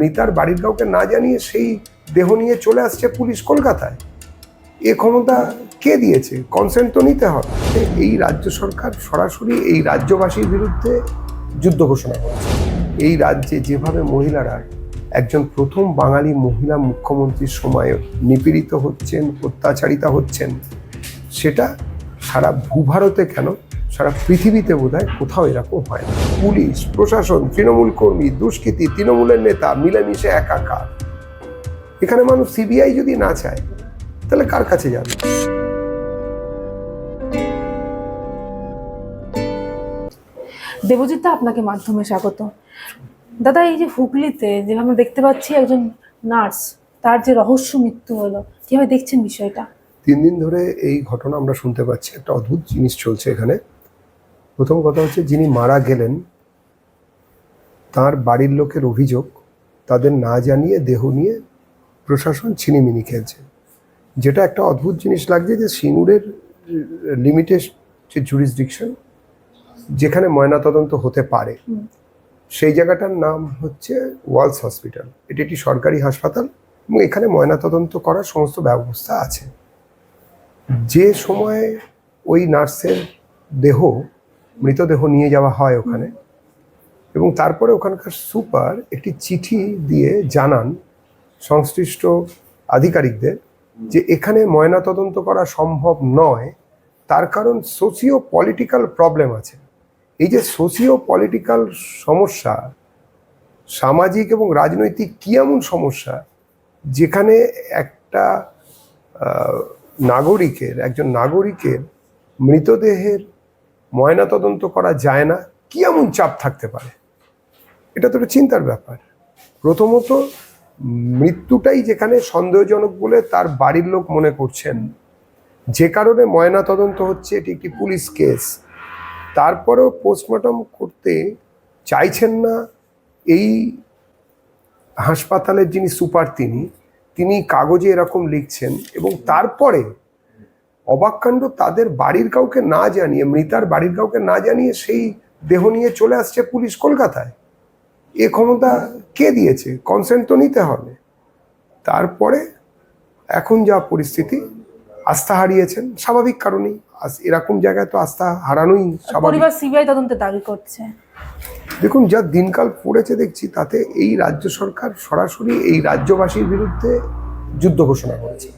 মৃতার বাড়ির কাউকে না জানিয়ে সেই দেহ নিয়ে চলে আসছে পুলিশ কলকাতায়। এ ক্ষমতা কে দিয়েছে? কনসেন্ট তো নিতে হবে। এই রাজ্য সরকার সরাসরি এই রাজ্যবাসীর বিরুদ্ধে যুদ্ধ ঘোষণা করেছে। এই রাজ্যে যেভাবে মহিলারা একজন প্রথম বাঙালি মহিলা মুখ্যমন্ত্রীর সময়ে নিপীড়িত হচ্ছেন, অত্যাচারিতা হচ্ছেন, সেটা সারা ভূভারতে কেন সারা পৃথিবীতে বোধহয় কোথাও এরকম হয় না। পুলিশ প্রশাসন তৃণমূল কর্মী দুষ্কৃতী তৃণমূলের নেতা মিলেমিশে একাকার। এখানে মানুষ সিবিআই যদি না চায় তাহলে কার কাছে যাবে? দেবজিৎ আপনাকে মাধ্যমে স্বাগত। দাদা এই যে হুগলিতে যেভাবে দেখতে পাচ্ছি একজন নার্স তার যে রহস্য মৃত্যু হলো কীভাবে দেখছেন বিষয়টা? তিন দিন ধরে এই ঘটনা আমরা শুনতে পাচ্ছি। একটা অদ্ভুত জিনিস চলছে এখানে। প্রথম কথা হচ্ছে যিনি মারা গেলেন তার বাড়ির লোকের অভিযোগ তাদের না জানিয়ে দেহ নিয়ে প্রশাসন ছিনিমিনি খেলছে। যেটা একটা অদ্ভুত জিনিস লাগছে যে সিঙ্গুরের লিমিটেড যে জুরিসডিকশন যেখানে ময়নাতদন্ত হতে পারে সেই জায়গাটার নাম হচ্ছে ওয়ালস হসপিটাল। এটি একটি সরকারি হাসপাতাল এবং এখানে ময়নাতদন্ত করার সমস্ত ব্যবস্থা আছে। যে সময়ে ওই নার্সের দেহ মৃতদেহ নিয়ে যাওয়া হয় ওখানে। এবং তারপরে ওখানকার সুপার একটি চিঠি দিয়ে জানান সংশ্লিষ্ট আধিকারিকদের যে এখানে ময়নাতদন্ত করা সম্ভব নয়, তার কারণ সোশিও পলিটিক্যাল প্রবলেম আছে। এই যে সোশিও পলিটিক্যাল সমস্যা, সামাজিক এবং রাজনৈতিক কী এমন সমস্যা, যেখানে একটা নাগরিকের, একজন নাগরিকের মৃতদেহের ময়নাতদন্ত করা যায় না, কি এমন চাপ থাকতে পারে? এটা তো একটা চিন্তার ব্যাপার। প্রথমত, মৃত্যুটাই যেখানে সন্দেহজনক বলে তার বাড়ির লোক মনে করছেন। যে কারণে ময়না তদন্ত হচ্ছে, এটি একটি পুলিশ কেস। তারপরেও পোস্টমর্টম করতে চাইছেন না এই হাসপাতালের যিনি সুপার তিনি তিনি কাগজে এরকম লিখছেন এবং তারপরে অবাককাণ্ড তাদের বাড়ির কাউকে না জানিয়ে মৃতার বাড়ির কাউকে না জানিয়ে সেই দেহ নিয়ে চলে আসছে পুলিশ কলকাতায়। এ ক্ষমতা কে দিয়েছে? কনসেন্ট তো নিতে হবে। তারপরে এখন যা পরিস্থিতি আস্থা হারিয়েছেন স্বাভাবিক কারণেই। এরকম জায়গায় তো আস্থা হারানোই স্বাভাবিক। পরিবার সিবিআই তদন্তে দাবি করছে। দেখুন যা দিনকাল পড়েছে দেখছি তাতে এই রাজ্য সরকার সরাসরি এই রাজ্যবাসীর বিরুদ্ধে যুদ্ধ ঘোষণা করেছে।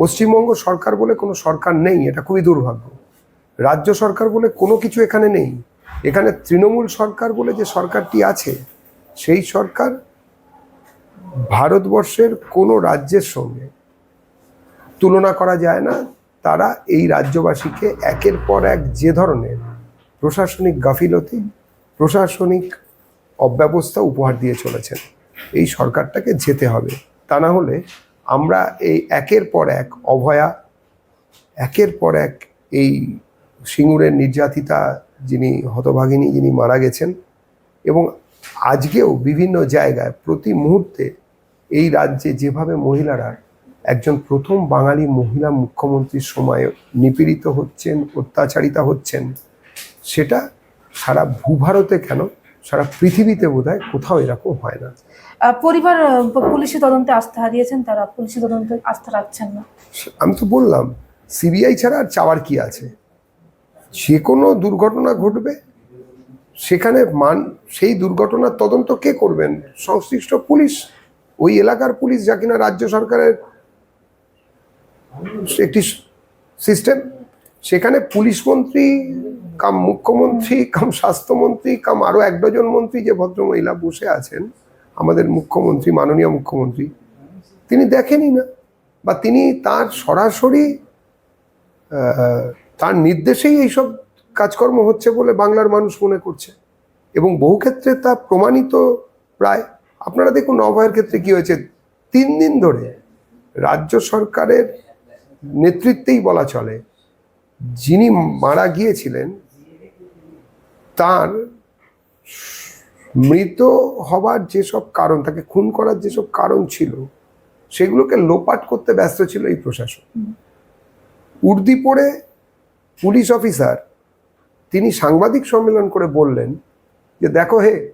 পশ্চিমবঙ্গ সরকার বলে কোনো সরকার নেই, এটা খুবই দুর্ভাগ্য। রাজ্য সরকার বলে কোনো কিছু এখানে নেই। এখানে তৃণমূল সরকার বলে যে সরকারটি আছে, সেই সরকার ভারতবর্ষের কোনো রাজ্যের সঙ্গে তুলনা করা যায় না। তারা এই রাজ্যবাসীকে একের পর এক যে ধরনের প্রশাসনিক গাফিলতি, প্রশাসনিক অব্যবস্থা উপহার দিয়ে চলেছেন। এই সরকারটাকে যেতে হবে। তা না হলে আমরা এই একের পর এক অভয়া, একের পর এক এই সিঙ্গুরের নির্যাতিতা যিনি, হতভাগিনী যিনি মারা গেছেন এবং আজকেও বিভিন্ন জায়গায় প্রতি মুহূর্তে এই রাজ্যে যেভাবে মহিলারা একজন প্রথম বাঙালি মহিলা মুখ্যমন্ত্রীর সময়ে নিপীড়িত হচ্ছেন, অত্যাচারিতা হচ্ছেন, সেটা সারা ভূভারতে কেন সারা পৃথিবীতে বোধহয় কোথাও এরকম হয় না। পরিবার পুলিশি তদন্তে আস্থা হারিয়েছেন তারা পুলিশি তদন্তে আস্থা রাখছেন না। আমি তো বললাম সিবিআই ছাড়া আর চাওয়ার কি আছে? যে কোনো দুর্ঘটনা ঘটবে সেখানে মান সেই দুর্ঘটনার তদন্ত কে করবেন? সংশ্লিষ্ট পুলিশ ওই এলাকার পুলিশ যা কিনা রাজ্য সরকারের একটি সিস্টেম সেখানে পুলিশ মন্ত্রী, কাম মুখ্যমন্ত্রী, কাম স্বাস্থ্যমন্ত্রী, কাম আরও এক ডজন মন্ত্রী যে ভদ্রমহিলা বসে আছেন, আমাদের মুখ্যমন্ত্রী, মাননীয় মুখ্যমন্ত্রী, তিনি দেখেনই না। বা তিনি তার সরাসরি তার নির্দেশেই এইসব কাজকর্ম হচ্ছে বলে বাংলার মানুষ মনে করছে। এবং বহু ক্ষেত্রে তা প্রমাণিত প্রায়। আপনারা দেখুন অভয়ের ক্ষেত্রে কি হয়েছে, তিন দিন ধরে রাজ্য সরকারের নেতৃত্বেই বলা চলে যিনি মারা গিয়েছিলেন, তার মৃত হবার যেসব কারণ, তাকে খুন করার যেসব কারণ ছিল, সেগুলোকে লোপাট করতে ব্যস্ত ছিল এই প্রশাসন। উর্দি পড়ে পুলিশ অফিসার, তিনি সাংবাদিক সম্মেলন করে বললেন যে, দেখো হে,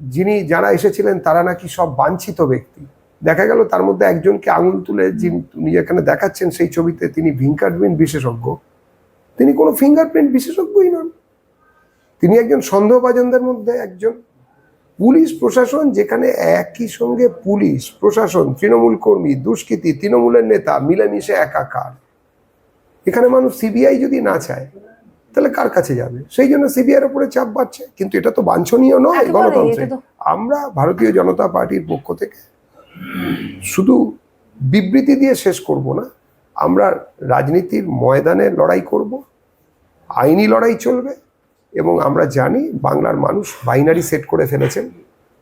যিনি যারা এসেছিলেন, তারা নাকি সব বাঞ্ছিত ব্যক্তি। দেখা গেল তার মধ্যে একজনকে আঙুল তুলে যিনি এখানে দেখাচ্ছেন সেই ছবিতে তিনি ফিঙ্গারপ্রিন্ট বিশেষজ্ঞ। তিনি কোনো ফিঙ্গারপ্রিন্ট বিশেষজ্ঞই নন। তিনি একজন সন্দেহভাজনদের মধ্যে একজন। পুলিশ প্রশাসন যেখানে একই সঙ্গে পুলিশ প্রশাসন তৃণমূল কর্মী দুষ্কৃতী তৃণমূলের নেতা মিলেমিশে একাকার। এখানে মানুষ সিবিআই যদি না চায় তাহলে কার কাছে যাবে? সেই জন্য সিবিআইয়ের উপরে চাপ বাড়ছে। কিন্তু এটা তো বাঞ্ছনীয় নয় গণতন্ত্রে। আমরা ভারতীয় জনতা পার্টির পক্ষ থেকে শুধু বিবৃতি দিয়ে শেষ করব না আমরা রাজনীতির ময়দানে লড়াই করব আইনি লড়াই চলবে এবং আমরা জানি বাংলার মানুষ বাইনারি সেট করে ফেলেছেন।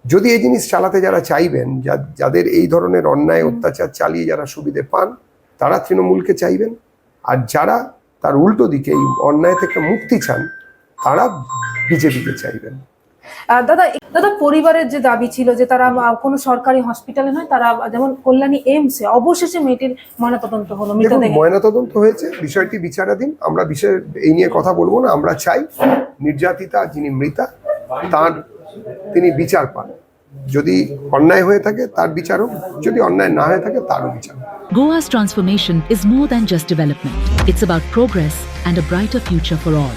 যদি এই জিনিস চালাতে যারা চাইবেন যা- যাদের এই ধরনের অন্যায় অত্যাচার চালিয়ে যারা সুবিধে পান তারা তৃণমূলকে চাইবেন। আর যারা তার উল্টো দিকে এই অন্যায় থেকে মুক্তি চান তারা বিজেপিকে চাইবেন। দাদা দাদা পরিবারের যে দাবি ছিল যে তারা কোনো সরকারি হসপিটালে নয় তারা যেমন কল্যাণী এমসে অবশেষে মেয়েটির ময়নাতদন্ত হলো ময়নাতদন্ত হয়েছে বিষয়টি বিচারাধীন আমরা বিষয় এই নিয়ে কথা বলব না আমরা চাই নির্যাতিতা যিনি মৃতা তার তিনি বিচার পান যদি অন্যায় হয়ে থাকে তার বিচার হোক যদি অন্যায় না হয়ে থাকে তারও বিচার। Goa's transformation is more than just development. It's about progress and a brighter future for all.